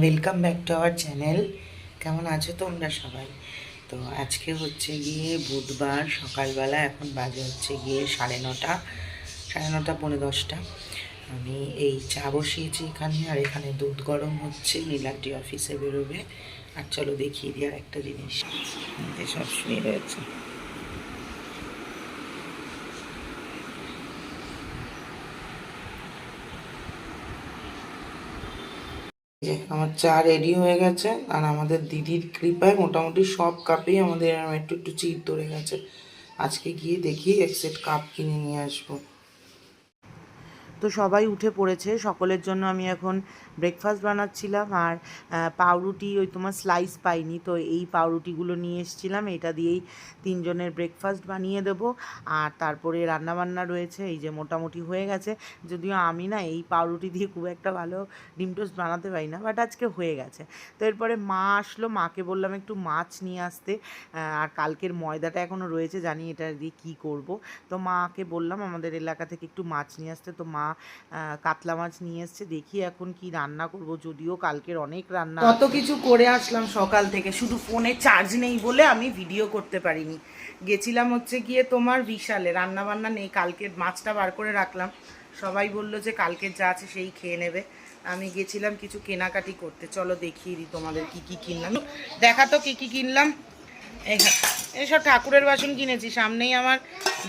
Welcome back to our channel কেমন আছো তোমরা সবাই? তো আজকে হচ্ছে গিয়ে বুধবার, সকালবেলা এখন বাজে হচ্ছে গিয়ে সাড়ে নটা সাড়ে নটা পৌনে দশটা। আমি এই চা বসিয়েছি এখানে, আর এখানে দুধ গরম হচ্ছে, নীলাদ্রি অফিসে বেরোবে। আর চলো দেখিয়ে দিই আর একটা জিনিস সব শুয়ে রয়েছে। যে আমার চা রেডি হয়ে গেছে, আর আমাদের দিদির কৃপায় মোটামুটি সব কাপেই আমাদের এরম একটু একটু চিট ধরে গেছে। আজকে গিয়ে দেখি এক সেট কাপ কিনে নিয়ে আসব। তো সবাই উঠে পড়েছে। সকলের জন্য আমি এখন ব্রেকফাস্ট বানাচ্ছিলাম আর পাউরুটি, ওই তোমার স্লাইস পাইনি। তো এই পাউরুটিগুলো নিয়ে এসেছিলাম, এটা দিয়েই তিনজনের ব্রেকফাস্ট বানিয়ে দেবো। আর তারপরে রান্নাবান্না রয়েছে, এই যে মোটামুটি হয়ে গেছে। যদিও আমি না এই পাউরুটি দিয়ে খুব একটা ভালো ডিম টোস্ট বানাতে পারি না বাট আজকে হয়ে গেছে। তো এরপরে মা আসলো, মাকে বললাম একটু মাছ নিয়ে আসতে। আর কালকের ময়দাটা এখনও রয়েছে, জানি এটা দিয়ে কী করব। তো মাকে বললাম, আমাদের এলাকা থেকে একটু মাছ নিয়ে আসতে। তো মা কাতলা মাছ নিয়ে এসছে দেখি এখন কি রান্না করব। যদিও কালকের অনেক রান্না কত কিছু করে আসলাম সকাল থেকে শুধু ফোনে চার্জ নেই বলে আমি ভিডিও করতে পারিনি। গেছিলাম হচ্ছে গিয়ে তোমার বিশালে রান্না বান্না নেই কালকের মাছটা বার করে রাখলাম। সবাই বলল যে কালকের যা আছে সেই খেয়ে নেবে। আমি গেছিলাম কিছু কেনাকাটি করতে। চলো দেখিয়ে দিই তোমাদের কি কি কিনলাম। দেখা তো কি কি কিনলাম। এইসব ঠাকুরের বাসন কিনেছি। সামনেই আমার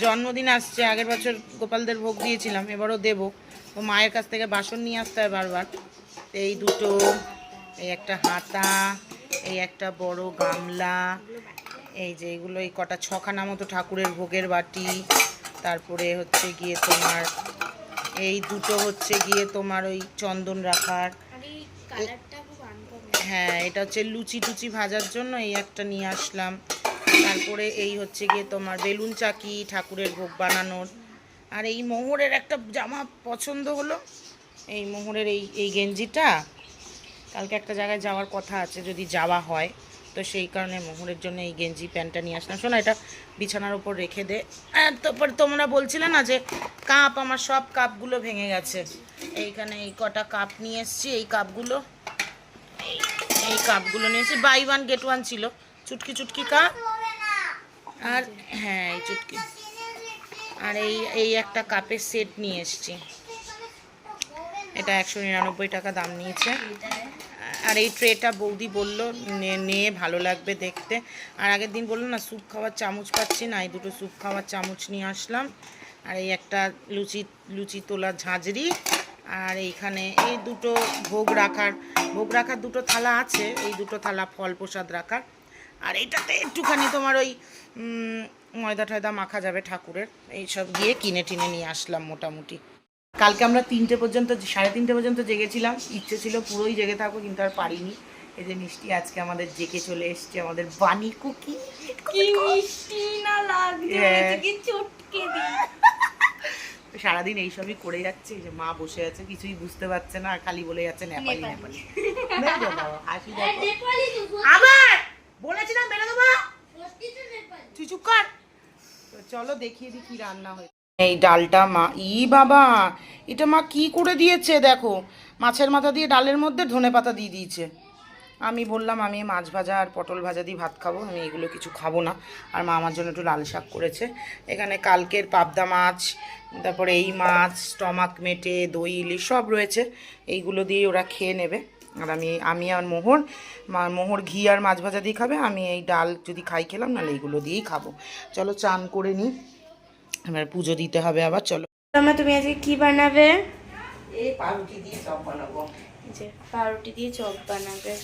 জন্মদিন আসছে। আগের বছর গোপালদের ভোগ দিয়েছিলাম এবারও দেবো। তো মায়ের কাছ থেকে বাসন নিয়ে আসতে হয় বারবার। এই দুটো এই একটা হাতা এই একটা বড় গামলা এই যে এগুলো এই কটা ছখানা মতো ঠাকুরের ভোগের বাটি। তারপরে হচ্ছে গিয়ে তোমার এই দুটো হচ্ছে গিয়ে তোমার ওই চন্দন রাখার। হ্যাঁ এটা হচ্ছে লুচি টুচি ভাজার জন্য এই একটা নিয়ে আসলাম। তারপরে এই হচ্ছে গিয়ে তোমার বেলুন চাকি, ঠাকুরের ভোগ বানানোর। আর এই মোহরের একটা জামা পছন্দ হলো, এই মোহরের এই এই গেঞ্জিটা। কালকে একটা জায়গায় যাওয়ার কথা আছে, যদি যাওয়া হয়, তো সেই কারণে মোহরের জন্য এই গেঞ্জি, প্যান্টটা নিয়ে আসলাম। শোনো, এটা বিছানার উপর রেখে দে। তারপর তোমরা বলছিলে না যে কাপ, আমার সব কাপগুলো ভেঙে গেছে। এইখানে এই কটা কাপ নিয়ে এসছি, এই কাপগুলো। এই- কাপগুলো নিয়ে নিয়েছি বাই ওয়ান, গেট ওয়ান ছিল। চুটকি চুটকি কাপ। আর হ্যাঁ এই চুটকি। আর এই এই একটা কাপের সেট নিয়ে এসছি। এটা একশো নিরানব্বই টাকা দাম নিয়েছে। আর এই ট্রেটা বৌদি বলল নিয়ে ভালো লাগবে দেখতে। আর আগের দিন বলল, না, স্যুপ খাওয়ার চামচ পাচ্ছি না। এই দুটো স্যুপ খাওয়ার চামচ নিয়ে আসলাম। আর এই একটা লুচি লুচি তোলা ঝাঁঝরি। আর এইখানে এই দুটো ভোগ রাখার ভোগ রাখার দুটো থালা আছে। এই দুটো থালা ফল প্রসাদ রাখার। আর এইটাতে একটুখানি তোমার ওই ময়দা টয়দা মাখা যাবে ঠাকুরের। এইসব গিয়ে কিনে টিনে নিয়ে আসলাম মোটামুটি। কালকে আমরা তিনটে পর্যন্ত সাড়ে তিনটে পর্যন্ত জেগেছিলাম। ইচ্ছে ছিল পুরোই জেগে থাকব কিন্তু আর পারিনি। এই যে মিষ্টি আজকে আমাদের জেগে চলে এসছে আমাদের বানি কুকি। কি মিষ্টি না হ্যাঁ। সারাদিন এইসবই করে যাচ্ছে যে মা বসে আছে কিছুই বুঝতে পারছে না আর খালি বলে যাচ্ছে নেপালি নেপালি। আবার! বলেছিলাম বেরো দেবো। তুই চুপ কর। চলো দেখিয়ে দিই কি রান্না হয়েছে। এই ডালটা মা, ই বাবা, এটা মা কি করে দিয়েছে দেখো। মাছের মাথা দিয়ে ডালের মধ্যে ধনে পাতা দিয়ে দিয়েছে। আমি বললাম, আমি মাছ ভাজা আর পটল ভাজা দিয়ে ভাত খাব, আমি এগুলো কিছু খাব না। আর মা আমার জন্য একটু লাল শাক করেছে। এখানে কালকের পাবদা মাছ, তারপরে এই মাছ, স্টমাক মেটে, দই, ইলিশ সব রয়েছে। এইগুলো দিয়ে ওরা খেয়ে নেবে। আর আমি আমি আর মোহর মা- মোহর ঘি আর মাছ ভাজা দিয়ে খাবে আমি এই ডাল যদি খাই খেলাম নাহলে এইগুলো দিয়েই খাব। চলো চান করে নিই এবার পুজো দিতে হবে আবার চলো। তোমা তুমি আজকে কি বানাবে? এই পাউরুটি দিয়ে সব বানাবো। যে পাউরুটি দিয়ে চপ বানাবে।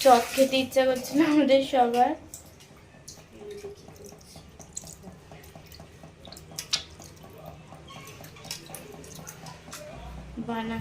চপ খেতে ইচ্ছা করছে না আমাদের সবার। বানা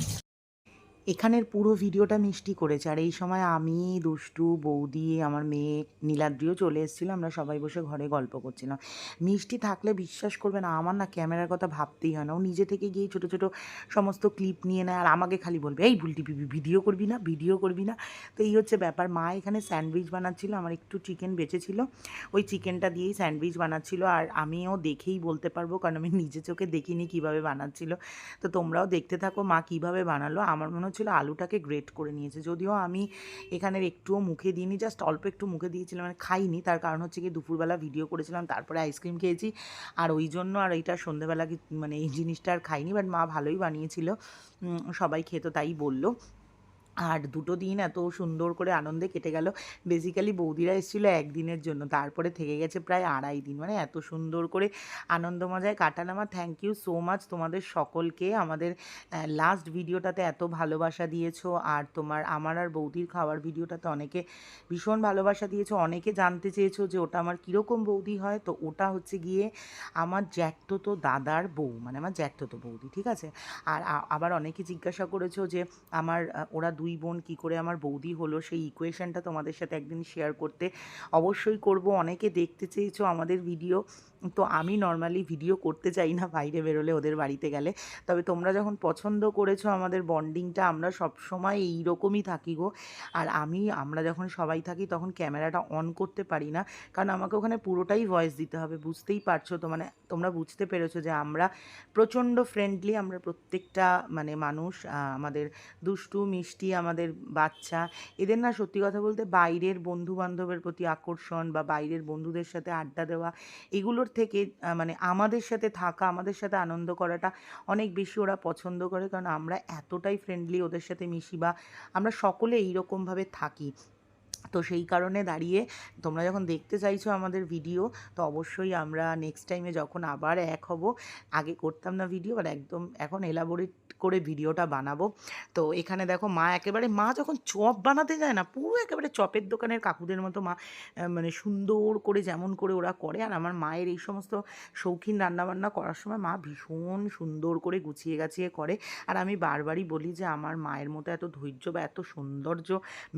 এখানের পুরো ভিডিওটা মিষ্টি করেছে। আর এই সময় আমি, দুষ্টু, বৌদি, আমার মেয়ে নীলাদ্রিও চলে এসেছিল। আমরা সবাই বসে ঘরে গল্প করছিলাম। মিষ্টি থাকলে বিশ্বাস করবে না, আমার না ক্যামেরার কথা ভাবতেই হয় না। ও নিজে থেকে গিয়ে ছোটো ছোটো সমস্ত ক্লিপ নিয়ে নেয় আর আমাকে খালি বলবে, এই ভুলটি ভিডিও করবি না, ভিডিও করবি না। তো এই হচ্ছে ব্যাপার। মা এখানে স্যান্ডউইচ বানাচ্ছিল, আমার একটু চিকেন বেঁচেছিল। ওই চিকেনটা দিয়েই স্যান্ডউইচ বানাচ্ছিল। আর আমিও দেখেই বলতে পারব, কারণ আমি নিজে চোখে দেখিনি কীভাবে বানাচ্ছিল। তো তোমরাও দেখতে থাকো, মা কীভাবে বানালো। আমার মনে বলছিল আলুটাকে গ্রেট করে নিয়েছে। যদিও আমি এখানের একটুও মুখে দিইনি জাস্ট অল্প একটু মুখে দিয়েছিলাম মানে খাইনি। তার কারণ হচ্ছে কি, দুপুরবেলা ভিডিও করেছিলাম, তারপরে আইসক্রিম খেয়েছি। আর ওই জন্য আর এইটা সন্ধেবেলা মানে এই জিনিসটা আর খাইনি বাট মা ভালোই বানিয়েছিল। সবাই খেতো তাই বলল। আর দুটো দিন এত সুন্দর করে আনন্দে কেটে গেল। বেসিক্যালি বৌদিরা এসেছিল একদিনের জন্য, তারপরে থেকে গেছে প্রায় আড়াই দিন। মানে এত সুন্দর করে আনন্দ মজায় কাটালাম। আর থ্যাংক ইউ সো মাচ তোমাদের সকলকে আমাদের লাস্ট ভিডিওটাতে এত ভালোবাসা দিয়েছ। আর তোমার, আমার আর বৌদির খাওয়ার ভিডিওটাতে অনেকে ভীষণ ভালোবাসা দিয়েছ। অনেকে জানতে চেয়েছো যে ওটা আমার কীরকম বৌদি হয়। তো ওটা হচ্ছে গিয়ে আমার জ্যাঠতো দাদার বউ। মানে আমার জ্যাঠতো বৌদি, ঠিক আছে? আর আবার অনেকে জিজ্ঞাসা করেছ যে আমার ওরা দুই বোন কি করে আমার বৌদি হলো, সেই ইকুয়েশনটা তোমাদের সাথে একদিন শেয়ার করতে অবশ্যই করব। অনেকে দেখতে চেয়েছো আমাদের ভিডিও তো আমি নর্মালি ভিডিও করতে চাই না বাইরে বেরোলে ওদের বাড়িতে গেলে। তবে তোমরা যখন পছন্দ করেছ আমাদের বন্ডিংটা আমরা সব সময় এই রকমই থাকি গো। আর আমি, আমরা যখন সবাই থাকি তখন ক্যামেরাটা অন করতে পারি না, কারণ আমাকে ওখানে পুরোটাই ভয়েস দিতে হবে, বুঝতেই পারছ তো। মানে তোমরা বুঝতে পেরেছ যে আমরা প্রচণ্ড ফ্রেন্ডলি আমরা প্রত্যেকটা মানে মানুষ আমাদের দুষ্টু, মিষ্টি আমাদের বাচ্চা। এদের না সত্যি কথা বলতে বাইরের বন্ধু বান্ধবের প্রতি আকর্ষণ বা বাইরের বন্ধুদের সাথে আড্ডা দেওয়া, এগুলোর থেকে মানে আমাদের সাথে থাকা, আমাদের সাথে আনন্দ করাটা অনেক বেশি ওরা পছন্দ করে। কারণ আমরা এতটাই ফ্রেন্ডলি ওদের সাথে মিশি বা আমরা সকলে এইরকমভাবে থাকি। তো সেই কারণে দাঁড়িয়ে তোমরা যখন দেখতে চাইছো আমাদের ভিডিও তো অবশ্যই আমরা নেক্সট টাইমে যখন আবার এক হব, আগে করতাম না ভিডিও আর একদম এখন এলাবোরেট করে ভিডিওটা বানাবো। তো এখানে দেখো মা একেবারে, মা যখন চপ বানাতে যায় না, পুরো একেবারে চপের দোকানের কাকুদের মতো মা মানে সুন্দর করে যেমন করে ওরা করে। আর আমার মায়ের এই সমস্ত শৌখিন রান্নাবান্না করার সময় মা ভীষণ সুন্দর করে গুছিয়ে গাছিয়ে করে। আর আমি বারবারই বলি যে আমার মায়ের মতো এত ধৈর্য বা এত সৌন্দর্য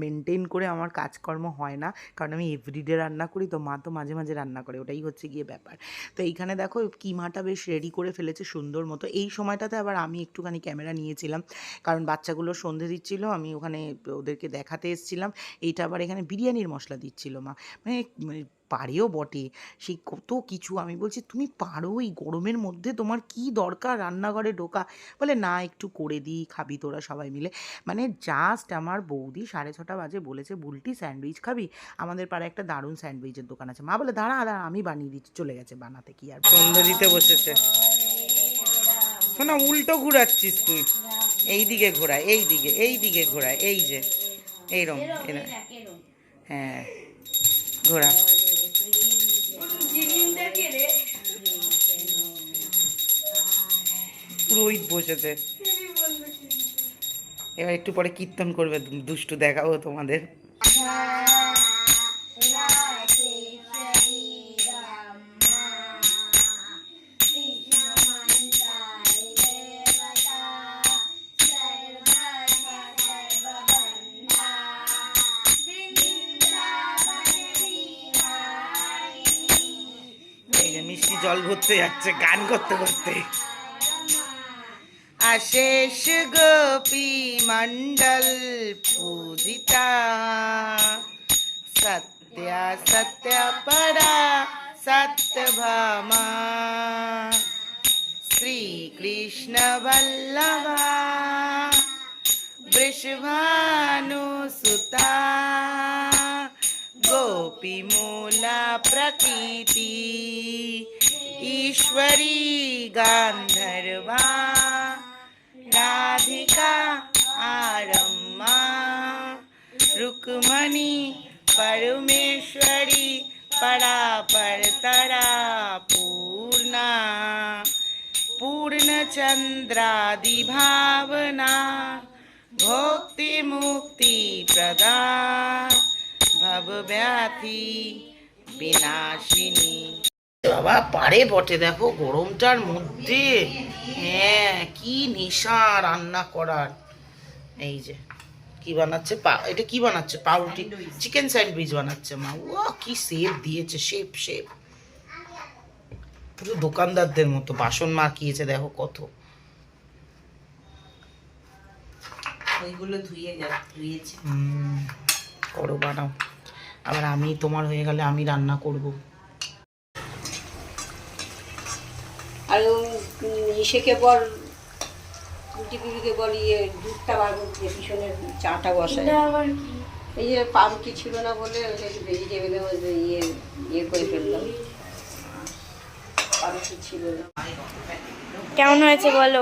মেনটেন করে আমার কাজকর্ম হয় না। কারণ আমি এভরিডে রান্না করি, তো মা তো মাঝে মাঝে রান্না করে, ওটাই হচ্ছে গিয়ে ব্যাপার। তো এইখানে দেখো, কিমাটা বেশ রেডি করে ফেলেছে সুন্দর মতো। এই সময়টাতে আবার আমি একটুখানি ক্যামেরা নিয়েছিলাম। কারণ বাচ্চাগুলো সন্ধে দিচ্ছিল, আমি ওখানে ওদেরকে দেখাতে এসেছিলাম। এইটা আবার এখানে বিরিয়ানির মশলা দিচ্ছিল মা। মানে মানে পারেও বটে। সেই কত কিছু আমি বলছি তুমি পারো এই গরমের মধ্যে তোমার কি দরকার রান্নাঘরে ঢোকা? বলে না একটু করে দিই খাবি তোরা সবাই মিলে। মানে জাস্ট আমার বৌদি সাড়ে ছটা বাজে বলেছে বুলটি স্যান্ডউইচ খাবি? আমাদের পাড়ায় একটা দারুণ স্যান্ডউইচের দোকান আছে। মা বলে দাঁড়া দাঁড়া আমি বানিয়ে দিচ্ছি। চলে গেছে বানাতে কি আর সন্ধ্যে দিতে বসেছে। শোনা উল্টো ঘুরাচ্ছিস তুই। এই দিকে ঘোরা এই দিকে এই দিকে ঘোরা এই যে এইরম এরা হ্যাঁ ঘোরা। পুরোহিত বসেছে। এবার একটু পরে কীর্তন করবে দুষ্টু দেখাবো তোমাদের। মিষ্টি জল ভরতে যাচ্ছে, গান করতে করতে। अशेष गोपी मंडल पूजिता। सत्या सत्य परा सत्यभामा श्रीकृष्ण वल्लभा। वृषभानुसुता। गोपीमूला प्रतीति ईश्वरी गान्धर्वा रुक्मणी परमेश्वरी परापरतरा पूर्णा पूर्णचन्द्रादिभावना भोक्तिमुक्तिप्रदा ভবব্যাধি বিনাশিনী বাবা পারে বটে দেখো গরমটার মধ্যে হ্যাঁ কি নেশা রান্না করার এই যে কি বানাচ্ছে? পা এটা কি বানাচ্ছে? পাউরুটি। চিকেন স্যান্ডউইচ বানাচ্ছে মা। ও কি শেপ দিয়েছে শেপ শেপ পুরো দোকানদারদের মতো বাসন মাখিয়েছে দেখো কত। ওইগুলো ধুয়ে যা ধুয়েছে। করো বানাও। আবার আমি তোমার হয়ে গেলে আমি রান্না করব। আর ইসেকে বল বলি ইয়ে দুধটা বার করতে পিছনের চাটা আবার এই যে পাউরুটি ছিল না বলে ওই ভেজিটেবলের মধ্যে ইয়ে ইয়ে করে ফেললাম পাউরুটি ছিল না। কেমন হয়েছে বলো?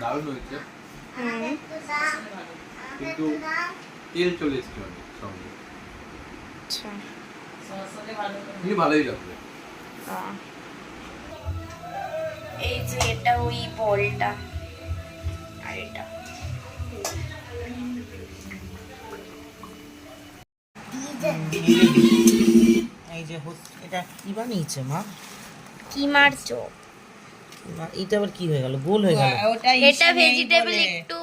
দারুণ হয়েছে। কিন্তু তেল চলে এসছে অনেক সঙ্গে। আচ্ছা। ভালোই লাগবে এই যে এটা ওই বলটা। আর এটা। এই যে এটা কি বানিয়েছে মা? কিমার চপ। মা- এটা আবার কি হয়ে গেল? গোল হয়ে গেল। এটা ভেজিটেবল একটু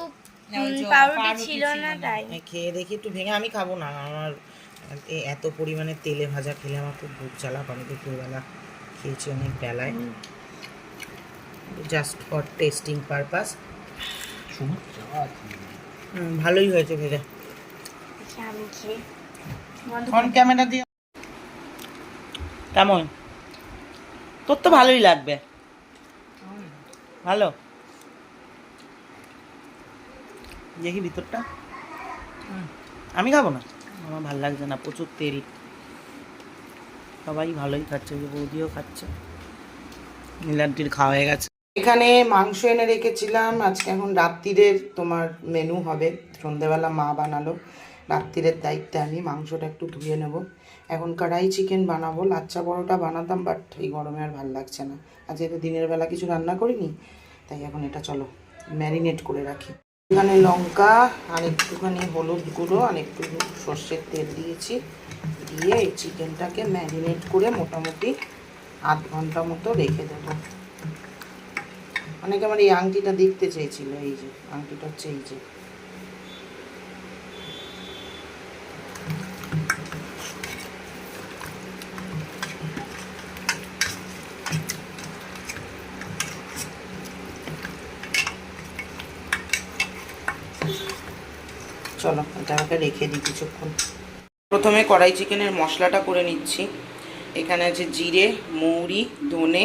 পাউরুটি ছিল না তাই। আমি খেয়ে দেখি একটু ভেঙে আমি খাব না। আমার এ- এত পরিমাণে তেলে ভাজা খেলে আমার খুব বুক জ্বালা করে দুপুরবেলা খেয়েছি অনেক বেলায়। জাস্ট ফর টেস্টিং পারপাস ভালোই হয়েছে ভেজা ফোন ক্যামেরা দিয়ে। কেমন তোর তো ভালোই লাগবে। ভালো। দেখি ভিতরটা। আমি খাব না? আমার ভালো লাগছে না প্রচুর তেল। সবাই ভালোই খাচ্ছে যে বৌদিও খাচ্ছে। নীলান্টির খাওয়া হয়ে গেছে। এখানে মাংস এনে রেখেছিলাম। আজকে এখন রাত্রিরের তোমার মেনু হবে। সন্ধেবেলা মা বানালো। রাত্রিরের দায়িত্বে আমি মাংসটা একটু ধুয়ে নেব। এখন কড়াই চিকেন বানাবো। লাচ্চা পরোটা বানাতাম বাট এই গরমে আর ভালো লাগছে না। আজকে তো দিনের বেলা কিছু রান্না করিনি, তাই এখন এটা চলো ম্যারিনেট করে রাখি। এখানে লঙ্কা আর একটুখানি হলুদ গুঁড়ো আর একটু সর্ষের তেল দিয়েছি। দিয়ে এই চিকেনটাকে ম্যারিনেট করে মোটামুটি আধ ঘণ্টা মতো রেখে দেবো। অনেকে আমার এই আংটিটা দেখতে চেয়েছিল, এই যে, আংটিটা হচ্ছে এই যে। চলো, এটা রেখে দিই কিছুক্ষণ। প্রথমে কড়াই চিকেনের মশলাটা করে নিচ্ছি। এখানে আছে জিরে, মৌরি, ধনে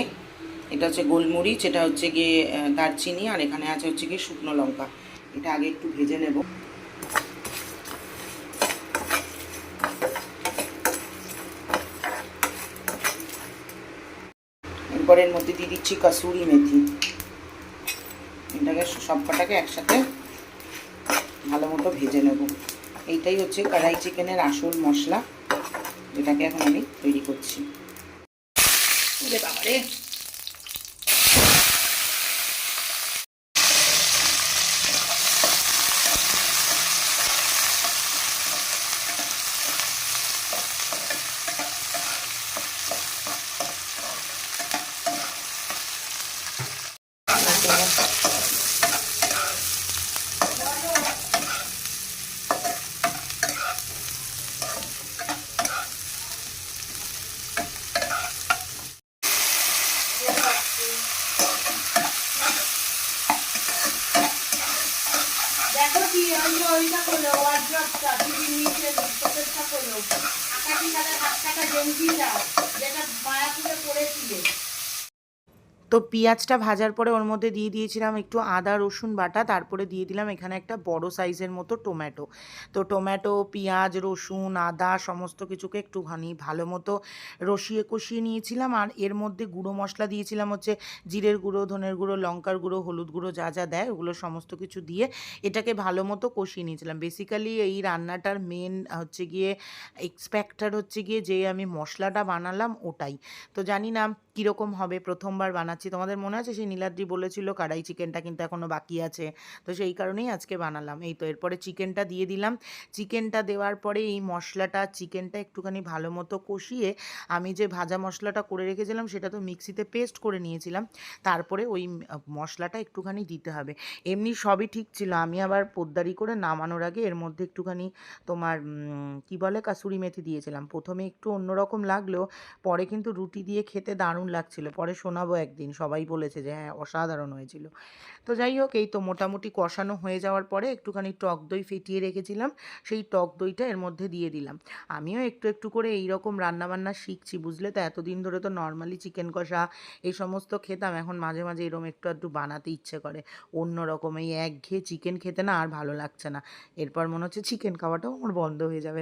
এটা হচ্ছে গোলমরিচ, এটা হচ্ছে গিয়ে দারচিনি, আর এখানে আছে হচ্ছে গিয়ে শুকনো লঙ্কা। এটা আগে একটু ভেজে নেব। এরপর এর মধ্যে দিয়ে দিচ্ছি কাসুরি মেথি। এটাকে সব কটাকে একসাথে ভালো মতো ভেজে নেব। এইটাই হচ্ছে কড়াই চিকেনের আসল মশলা, যেটাকে এখন আমি তৈরি করছি। তো পেঁয়াজটা ভাজার পরে ওর মধ্যে দিয়ে দিয়েছিলাম একটু আদা, রসুন বাটা, তারপরে দিয়ে দিলাম এখানে একটা বড় সাইজের মতো টমেটো। তো টমেটো, পেঁয়াজ, রসুন, আদা সমস্ত কিছুকে একটুখানি ভালো মতো রসিয়ে কষিয়ে নিয়েছিলাম আর এর মধ্যে গুঁড়ো মশলা দিয়েছিলাম হচ্ছে জিরের গুঁড়ো, ধনের গুঁড়ো, লঙ্কার গুঁড়ো, হলুদ গুঁড়ো যা যা দেয় ওগুলো সমস্ত কিছু দিয়ে এটাকে ভালো মতো কষিয়ে নিয়েছিলাম। বেসিক্যালি এই রান্নাটার মেন হচ্ছে গিয়ে এক্সপেক্টার হচ্ছে গিয়ে যে আমি মশলাটা বানালাম ওটাই। তো জানি না কীরকম হবে? প্রথমবার বানাচ্ছি। তোমাদের মনে আছে? সেই নীলাদ্রি বলেছিল কড়াই চিকেনটা কিন্তু এখনও বাকি আছে। তো সেই কারণেই আজকে বানালাম। এই তো এরপরে চিকেনটা দিয়ে দিলাম। চিকেনটা দেওয়ার পরে এই মশলাটা, চিকেনটা একটুখানি ভালো মতো কষিয়ে আমি যে ভাজা মশলাটা করে রেখেছিলাম, সেটা তো মিক্সিতে পেস্ট করে নিয়েছিলাম। তারপরে ওই মশলাটা একটুখানি দিতে হবে। এমনি সবই ঠিক ছিল। আমি আবার পোদ্দারি করে নামানোর আগে এর মধ্যে একটুখানি তোমার কি বলে? কাসুরি মেথি দিয়েছিলাম। প্রথমে একটু অন্যরকম লাগলেও পরে কিন্তু রুটি দিয়ে খেতে দারুণ দারুণ লাগছিল। পরে শোনাবো একদিন। সবাই বলেছে যে হ্যাঁ অসাধারণ হয়েছিল। তো যাই হোক, এই তো মোটামুটি কষানো হয়ে যাওয়ার পরে একটুখানি টক দই ফেটিয়ে রেখেছিলাম। সেই টক দইটা এর মধ্যে দিয়ে দিলাম। আমিও একটু একটু করে এই রকম রান্নাবান্না শিখছি, বুঝলে তো? এতদিন ধরে তো নর্মালি চিকেন কষা এই সমস্ত খেতাম। এখন মাঝে মাঝে এরকম একটু একটু বানাতে ইচ্ছে করে। অন্য রকম এই একঘেয়ে চিকেন খেতে না আর ভালো লাগছে না। এরপর মনে হচ্ছে চিকেন খাওয়াটাও আমার বন্ধ হয়ে যাবে।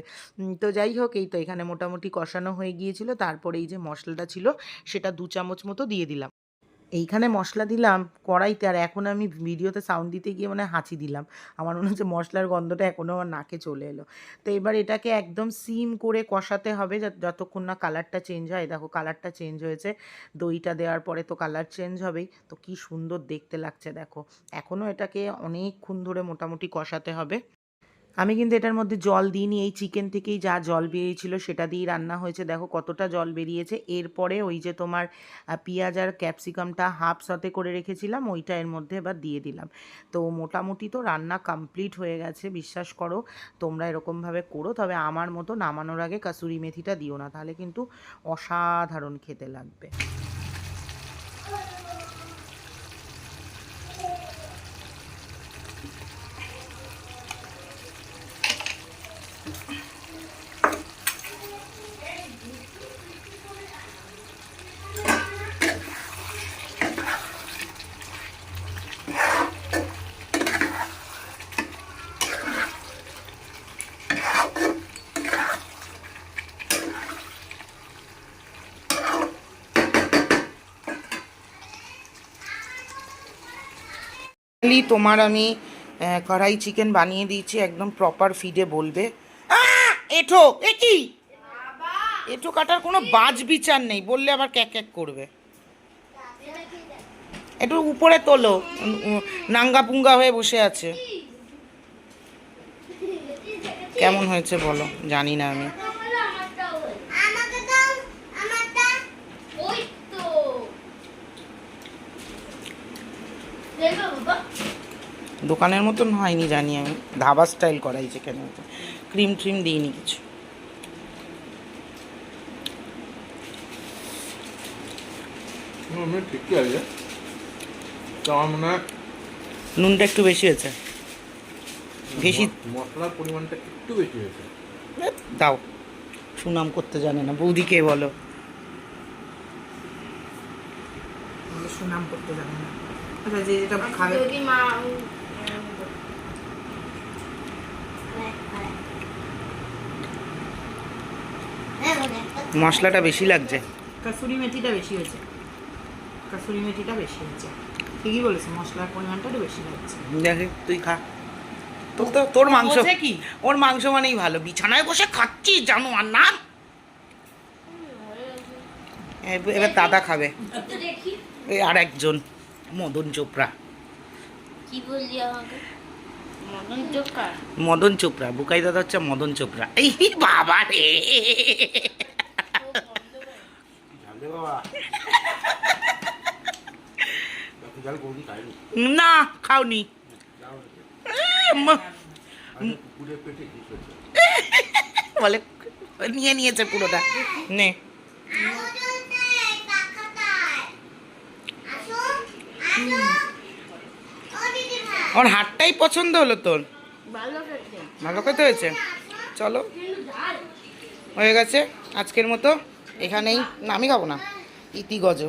তো যাই হোক, এই তো এখানে মোটামুটি কষানো হয়ে গিয়েছিল। তারপরে এই যে মশলাটা ছিল, সেটা দু চামচ মতো দিয়ে দিলাম। এইখানে মশলা দিলাম, কড়াইতে, আর এখন আমি ভিডিওতে সাউন্ড দিতে গিয়ে মানে হাঁচি দিলাম। আমার মনে হচ্ছে মশলার গন্ধটা এখনও আমার নাকে চলে এলো। তো এবার এটাকে একদম সিম করে কষাতে হবে যত- যতক্ষণ না কালারটা চেঞ্জ হয়। দেখো কালারটা চেঞ্জ হয়েছে, দইটা দেওয়ার পরে তো কালার চেঞ্জ হবেই। তো কি সুন্দর দেখতে লাগছে, দেখো। এখনও এটাকে অনেকক্ষণ ধরে মোটামুটি কষাতে হবে। আমি কিন্তু এটার মধ্যে জল দিইনি, এই চিকেন থেকেই যা জল বেরিয়েছিল সেটা দিয়েই রান্না হয়েছে। দেখো কতটা জল বেরিয়েছে। এরপরে ওই যে তোমার পেঁয়াজ আর ক্যাপসিকামটা হাফ সাথে করে রেখেছিলাম, ওইটা এর মধ্যে এবার দিয়ে দিলাম। তো মোটামুটি তো রান্না কমপ্লিট হয়ে গেছে, বিশ্বাস করো, তোমরা এরকমভাবে করো, তবে আমার মতো নামানোর আগে কাসুরি মেথিটা দিও না, তাহলে কিন্তু অসাধারণ খেতে লাগবে। তোমার আমি কড়াই চিকেন বানিয়ে দিয়েছি একদম প্রপার ফিডে বলবে! এঠো এ কি? এঠো কাটার কোনো বাজ বিচার নেই বললে আবার ক্যাক ক্যাক করবে। একটু উপরে তোলো নাঙ্গা পুঙ্গা হয়ে বসে আছে। কেমন হয়েছে বলো জানি না আমি। দোকানের মতন হয়নি জানি আমি dhaba style kadai chicken cream trim দিইনি কিছু। ঠিকই আছে। আমার মনে হয় নুনটা একটু বেশি হয়েছে। বেশি মশলার পরিমাণটা একটু বেশি হয়েছে। দাও। সুনাম করতে জানে না বৌদিকে বলো? সুনাম করতে জানে না। আচ্ছা যে যেটা খাবে মা মশলাটা বেশি লাগছে। কাসুরি মেথিটা বেশি হয়েছে। কাসুরি মেথিটা বেশি হয়েছে। ঠিকই বলেছে মশলার পরিমাণটা একটু বেশি লাগছে। দেখে তুই খা। তোর তো তোর মাংস কি? ওর মাংস মানেই ভালো। বিছানায় বসে খাচ্ছি জানো আর না। এবার দাদা খাবে। এই আর একজন মদন চোপড়া। কি বললি আমাকে? মদন চোপড়া বুকাই দাদা হচ্ছে মদন চোপড়া। এই বাবা রে জানলে বাবা এত জাল কোনদিন খাইনি না খাওনি বলে নিয়ে নিয়েছে পুরোটা নে ওর হাটটাই পছন্দ হলো তোর? ভালো খেতে ভালো কথা হয়েছে। চলো। হয়ে গেছে। আজকের মতো এখানেই না আমি খাব না। ইতি গজ